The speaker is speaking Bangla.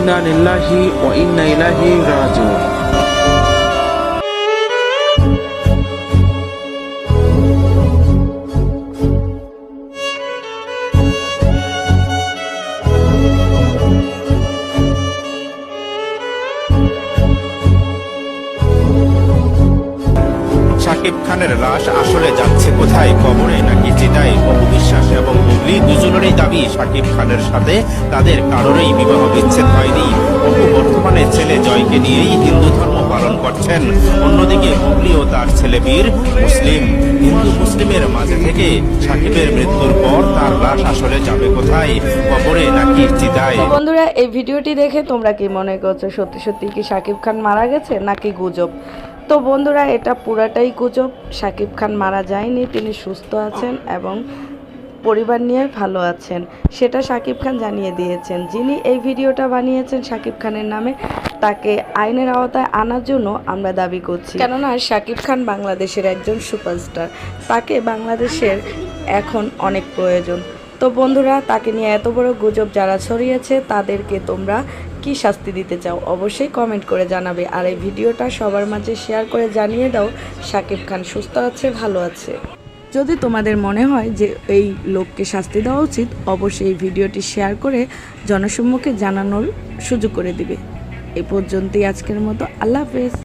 ইন্না লিল্লাহি ওয়া ইন্না ইলাইহি রাজিউন শাকিব খানের লাশ আসলে যাচ্ছে কোথায়? কবরে নাকি এবং হুগলি দুজনেরই দাবি শাকিব খানের সাথে। তাদের কারোরই বিবাহ বিচ্ছেদ হয়নি। অপু বর্তমানে ছেলে জয়কে নিয়েই হিন্দু ধর্ম পালন করছেন। অন্যদিকে হুগলি ও তার ছেলে বীর মুসলিম। হিন্দু মুসলিমের মাঝে থেকে শাকিবের মৃত্যুর পর তার লাশ আসলে যাবে কোথায়? কবরে নাকি চিতায়? বন্ধুরা, এই ভিডিওটি দেখে তোমরা কি মনে করছ? সত্যি সত্যি কি শাকিব খান মারা গেছে নাকি গুজব? তো বন্ধুরা, এটা পুরাটাই গুজব। শাকিব খান মারা যায়নি, তিনি সুস্থ আছেন এবং পরিবার নিয়ে ভালো আছেন, সেটা শাকিব খান জানিয়ে দিয়েছেন। যিনি এই ভিডিওটা বানিয়েছেন শাকিব খানের নামে, তাকে আইনের আওতায় আনার জন্য আমরা দাবি করছি। কেননা শাকিব খান বাংলাদেশের একজন সুপারস্টার, তাকে বাংলাদেশের এখন অনেক প্রয়োজন। তো বন্ধুরা, তাকে নিয়ে এত বড় গুজব যারা ছড়িয়েছে, তাদেরকে তোমরা কি শাস্তি দিতে চাও, অবশ্যই কমেন্ট করে জানাবে। আর এই ভিডিওটা সবার মাঝে শেয়ার করে জানিয়ে দাও শাকিব খান সুস্থ আছে, ভালো আছে। যদি তোমাদের মনে হয় যে এই লোককে শাস্তি দেওয়া উচিত, অবশ্যই এই ভিডিওটি শেয়ার করে জনসম্মুখে জানানোর সুযোগ করে দিবে। এ পর্যন্তই আজকের মতো। আল্লাহ হাফেজ।